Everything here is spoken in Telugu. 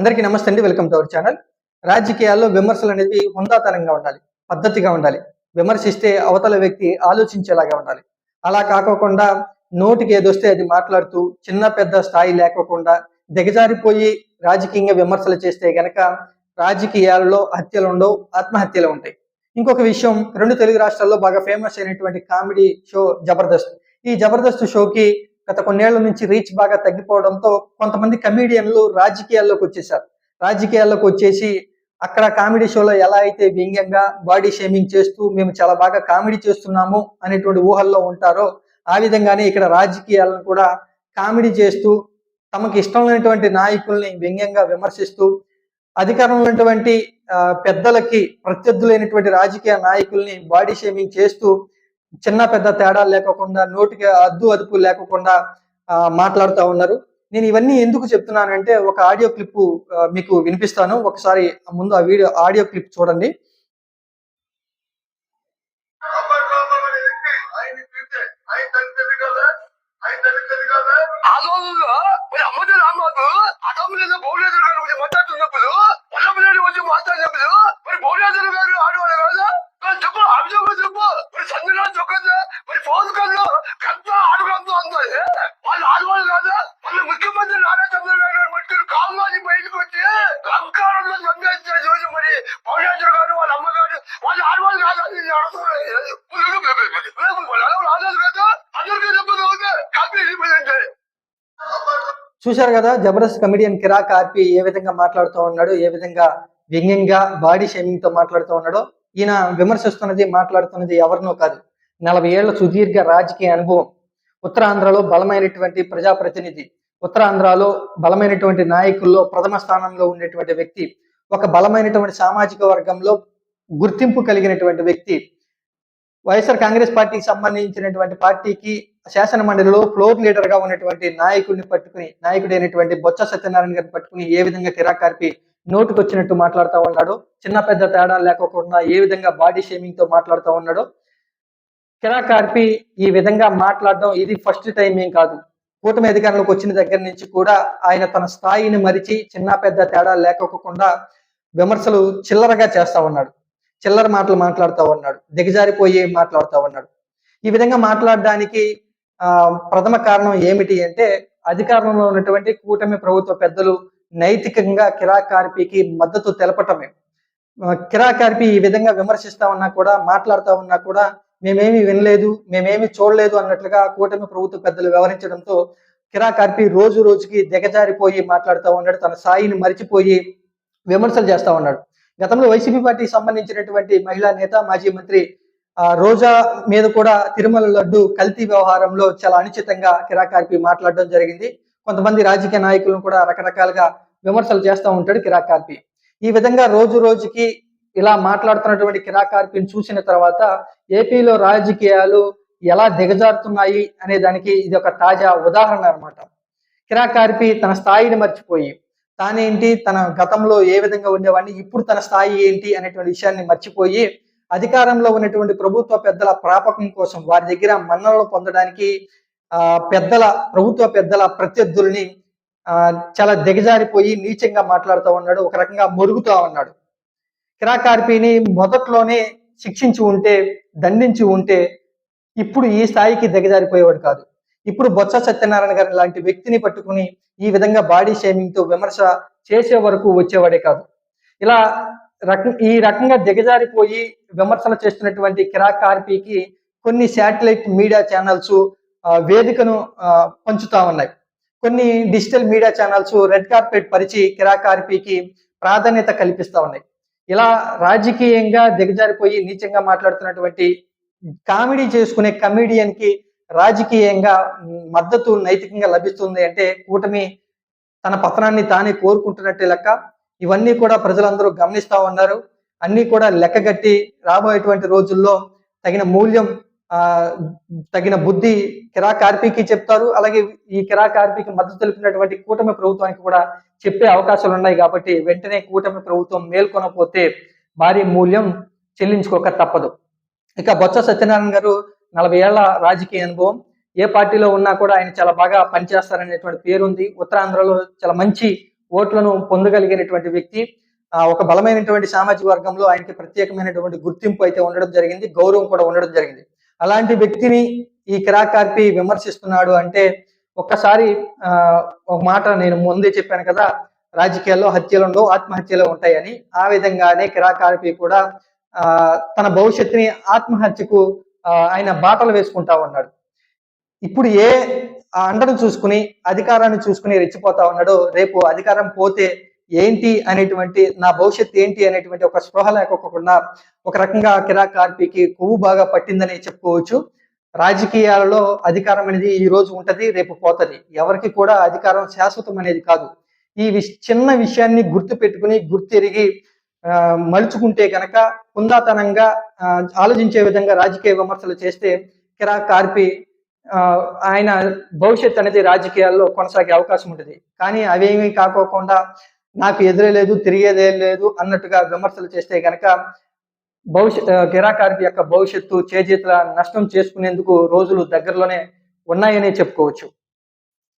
అందరికీ నమస్తే అండి. Welcome to our channel. రాజకీయాల్లో విమర్శలు అనేవి హుందాతనంగా ఉండాలి పద్ధతిగా ఉండాలి. విమర్శిస్తే అవతల వ్యక్తి ఆలోచించేలాగా ఉండాలి. అలా కాకోకుండా నోటికి ఏదొస్తే అది మాట్లాడుతూ చిన్న పెద్ద స్థాయి లేకోకుండా దిగజారిపోయి రాజకీయంగా విమర్శలు చేస్తే గనక రాజకీయాల్లో హత్యలు ఉండవు ఆత్మహత్యలు ఉంటాయి. ఇంకొక విషయం రెండు తెలుగు రాష్ట్రాల్లో బాగా ఫేమస్ అయినటువంటి కామెడీ షో జబర్దస్త్. ఈ జబర్దస్త్ షోకి గత కొన్నేళ్ళ నుంచి రీచ్ బాగా తగ్గిపోవడంతో కొంతమంది కమీడియన్లు రాజకీయాల్లోకి వచ్చేసారు రాజకీయాల్లోకి వచ్చేసి అక్కడ కామెడీ షోలో ఎలా అయితే వ్యంగ్యంగా బాడీ షేమింగ్ చేస్తూ మేము చాలా బాగా కామెడీ చేస్తున్నాము అనేటువంటి ఊహల్లో ఉంటారో ఆ విధంగానే ఇక్కడ రాజకీయాలను కూడా కామెడీ చేస్తూ తమకు ఇష్టం లేనటువంటి నాయకుల్ని వ్యంగ్యంగా విమర్శిస్తూ అధికారంలో ఉన్నటువంటి పెద్దలకి ప్రత్యర్థులైనటువంటి రాజకీయ నాయకుల్ని బాడీ షేమింగ్ చేస్తూ చిన్న పెద్ద తేడా లేకోకుండా నోటికి అద్దు అదుపు లేకోకుండా మాట్లాడుతూ ఉన్నారు నేను ఇవన్నీ ఎందుకు చెప్తున్నానంటే ఒక ఆడియో క్లిప్ మీకు వినిపిస్తాను ఒకసారి ముందు ఆ వీడియో ఆడియో క్లిప్ చూడండి అమ్మ చూశారు కదా జబర్దస్త్ కమిడియన్ కిరాక్ ఆర్పి ఏ విధంగా మాట్లాడుతూ ఉన్నాడు ఏ విధంగా వ్యంగ్యంగా బాడీ షేమింగ్తో మాట్లాడుతూ ఉన్నాడో ఈయన విమర్శిస్తున్నది మాట్లాడుతున్నది ఎవరినో కాదు. నలభై ఏళ్ళ సుదీర్ఘ రాజకీయ అనుభవం. ఉత్తరాంధ్రలో బలమైనటువంటి ప్రజాప్రతినిధి ఉత్తరాంధ్రలో బలమైనటువంటి నాయకుల్లో ప్రథమ స్థానంలో ఉండేటువంటి వ్యక్తి ఒక బలమైనటువంటి సామాజిక వర్గంలో గుర్తింపు కలిగినటువంటి వ్యక్తి వైఎస్ఆర్ కాంగ్రెస్ పార్టీకి సంబంధించినటువంటి పార్టీకి శాసన మండలిలో ఫ్లోర్ లీడర్గా ఉన్నటువంటి నాయకుడిని పట్టుకుని నాయకుడైనటువంటి బొత్స సత్యనారాయణ గారిని పట్టుకుని ఏ విధంగా కిరాకార్పి నోటుకు వచ్చినట్టు మాట్లాడుతూ ఉన్నాడు చిన్న పెద్ద తేడా లేకోకుండా ఏ విధంగా బాడీ షేమింగ్తో మాట్లాడుతూ ఉన్నాడో కిరాకార్పి ఈ విధంగా మాట్లాడడం ఇది ఫస్ట్ టైం ఏం కాదు. కూటమి అధికారంలోకి వచ్చిన దగ్గర నుంచి కూడా ఆయన తన స్థాయిని మరిచి చిన్న పెద్ద తేడా లేకోకుండా విమర్శలు చిల్లరగా చేస్తా ఉన్నాడు. చిల్లర మాటలు మాట్లాడుతూ ఉన్నాడు. దిగజారిపోయి మాట్లాడుతూ ఉన్నాడు. ఈ విధంగా మాట్లాడడానికి ప్రథమ కారణం ఏమిటి అంటే అధికారంలో ఉన్నటువంటి కూటమి ప్రభుత్వ పెద్దలు నైతికంగా కిరాకార్పికి మద్దతు తెలపటమే కిరాకార్పి ఈ విధంగా విమర్శిస్తా ఉన్నా కూడా మాట్లాడుతూ ఉన్నా కూడా మేమేమి వినలేదు మేమేమి చూడలేదు అన్నట్లుగా కూటమి ప్రభుత్వ పెద్దలు వ్యవహరించడంతో కిరాకార్పి రోజు రోజుకి దిగజారిపోయి మాట్లాడుతూ ఉన్నాడు తన స్థాయిని మరిచిపోయి విమర్శలు చేస్తా ఉన్నాడు. గతంలో వైసీపీ పార్టీకి సంబంధించినటువంటి మహిళా నేత మాజీ మంత్రి రోజా మీద కూడా తిరుమల లడ్డు కల్తీ వ్యవహారంలో చాలా అనుచితంగా కిరాకార్పి మాట్లాడడం జరిగింది. కొంతమంది రాజకీయ నాయకులను కూడా రకరకాలుగా విమర్శలు చేస్తూ ఉంటాడు కిరాకార్పి. ఈ విధంగా రోజు రోజుకి ఇలా మాట్లాడుతున్నటువంటి కిరాకార్పిని చూసిన తర్వాత ఏపీలో రాజకీయాలు ఎలా దిగజారుతున్నాయి అనే దానికి ఇది ఒక తాజా ఉదాహరణ అన్నమాట. కిరాకార్పి తన స్థాయిని మర్చిపోయి తానేంటి తన గతంలో ఏ విధంగా ఉండేవాడిని ఇప్పుడు తన స్థాయి ఏంటి అనేటువంటి విషయాన్ని మర్చిపోయి అధికారంలో ఉన్నటువంటి ప్రభుత్వ పెద్దల ప్రాపకం కోసం వారి దగ్గర మన్ననలు పొందడానికి ఆ పెద్దల ప్రభుత్వ పెద్దల ప్రత్యర్థుల్ని ఆ చాలా దిగజారిపోయి నీచంగా మాట్లాడుతూ ఉన్నాడు ఒక రకంగా మొరుగుతూ ఉన్నాడు. కిరాకార్పిని మొదట్లోనే శిక్షించి ఉంటే దండించి ఉంటే ఇప్పుడు ఈ స్థాయికి దిగజారిపోయేవాడు కాదు. ఇప్పుడు బొత్స సత్యనారాయణ గారి లాంటి వ్యక్తిని పట్టుకుని ఈ విధంగా బాడీ షేమింగ్తో విమర్శ చేసే వరకు వచ్చేవాడే కాదు. ఇలా రకం ఈ రకంగా దిగజారిపోయి విమర్శలు చేస్తున్నటువంటి కిరాక్ ఆర్పీకి కొన్ని శాటిలైట్ మీడియా ఛానల్స్ వేదికను పంచుతా ఉన్నాయి. కొన్ని digital media channels red carpet పరిచి కిరాక్ ఆర్పీకి ప్రాధాన్యత కల్పిస్తా ఉన్నాయి. ఇలా రాజకీయంగా దిగజారిపోయి నీచంగా మాట్లాడుతున్నటువంటి కామెడీ చేసుకునే కమెడియన్కి రాజకీయంగా మద్దతు నైతికంగా లభిస్తుంది అంటే కూటమి తన పతనాన్ని తానే కోరుకుంటున్నట్టే లెక్క ఇవన్నీ కూడా ప్రజలందరూ గమనిస్తూ ఉన్నారు. అన్నీ కూడా లెక్కగట్టి రాబోయేటువంటి రోజుల్లో తగిన మూల్యం ఆ తగిన బుద్ధి కిరాకార్పికి చెప్తారు. అలాగే ఈ కిరాకార్పికి మద్దతు తెలిపినటువంటి కూటమి ప్రభుత్వానికి కూడా చెప్పే అవకాశాలు ఉన్నాయి కాబట్టి వెంటనే కూటమి ప్రభుత్వం మేల్కొనపోతే భారీ మూల్యం చెల్లించుకోక తప్పదు. ఇక బొత్స సత్యనారాయణ గారు నలభై ఏళ్ళ రాజకీయ అనుభవం. ఏ పార్టీలో ఉన్నా కూడా ఆయన చాలా బాగా పనిచేస్తారనేటువంటి పేరుంది. ఉత్తరాంధ్రలో చాలా మంచి ఓట్లను పొందగలిగినటువంటి వ్యక్తి ఆ, ఒక బలమైనటువంటి సామాజిక వర్గంలో ఆయనకి ప్రత్యేకమైనటువంటి గుర్తింపు అయితే ఉండడం జరిగింది గౌరవం కూడా ఉండడం జరిగింది. అలాంటి వ్యక్తిని ఈ కిరాకార్పి విమర్శిస్తున్నాడు అంటే ఒక్కసారి ఆ, ఒక మాట నేను ముందే చెప్పాను కదా రాజకీయాల్లో హత్యలు ఉండవు ఆత్మహత్యలు ఉంటాయని. ఆ విధంగానే కిరాకార్పి కూడా ఆ, తన భవిష్యత్తుని ఆత్మహత్యకు ఆయన బాటలు వేసుకుంటా ఉన్నాడు. ఇప్పుడు ఏ ఆ అండను చూసుకుని అధికారాన్ని చూసుకుని రెచ్చిపోతా ఉన్నాడు. రేపు అధికారం పోతే ఏంటి అనేటువంటి నా భవిష్యత్తు ఏంటి అనేటువంటి ఒక స్పృహ లేకోకుండా ఒక రకంగా కిరాక్ కార్పీకి కొవ్వు బాగా పట్టిందని చెప్పుకోవచ్చు. రాజకీయాలలో అధికారం అనేది ఈ రోజు ఉంటది రేపు పోతది. ఎవరికి కూడా అధికారం శాశ్వతం అనేది కాదు. ఈ చిన్న విషయాన్ని గుర్తు పెట్టుకుని గుర్తిరిగి మలుచుకుంటే గనక కుందాతనంగా ఆలోచించే విధంగా రాజకీయ విమర్శలు చేస్తే కిరాక్ కార్పి ఆయన భవిష్యత్ అనేది రాజకీయాల్లో కొనసాగే అవకాశం ఉంటుంది. కానీ అవేమీ కాకోకుండా నాకు ఎదురే లేదు తిరిగేదే లేదు అన్నట్టుగా విమర్శలు చేస్తే గనక భవిష్యత్ కిరాకార్పి యొక్క భవిష్యత్తు చేజేతుల నష్టం చేసుకునేందుకు రోజులు దగ్గరలోనే ఉన్నాయనే చెప్పుకోవచ్చు.